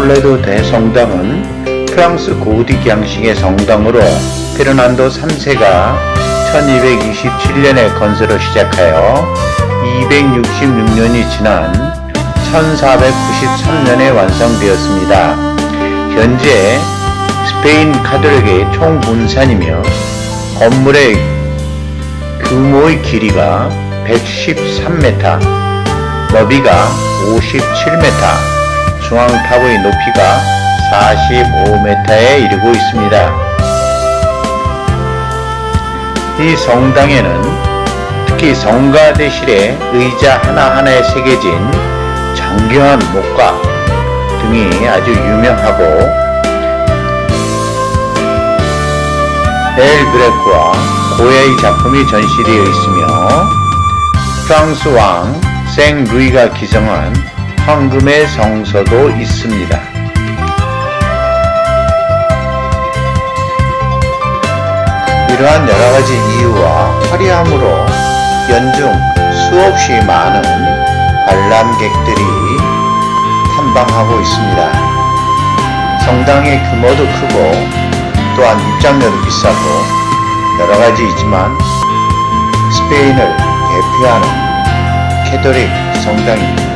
톨레도 대성당은 프랑스 고딕 양식의 성당으로 페르난도 3세가 1227년에 건설을 시작하여 266년이 지난 1493년에 완성되었습니다. 현재 스페인 카톨릭의 총분산이며 건물의 규모의 길이가 113m, 너비가 57m, 중앙 탑의 높이가 45m에 이르고 있습니다. 이 성당에는 특히 성가대실에 의자 하나하나에 새겨진 정교한 목과 등이 아주 유명하고 엘 그레코와 고야의 작품이 전시되어 있으며 프랑스 왕 생 루이가 기성한 황금의 성서도 있습니다. 이러한 여러 가지 이유와 화려함으로 연중 수없이 많은 관람객들이 탐방하고 있습니다. 성당의 규모도 크고 또한 입장료도 비싸고 여러 가지 있지만 스페인을 대표하는 캐톨릭 성당입니다.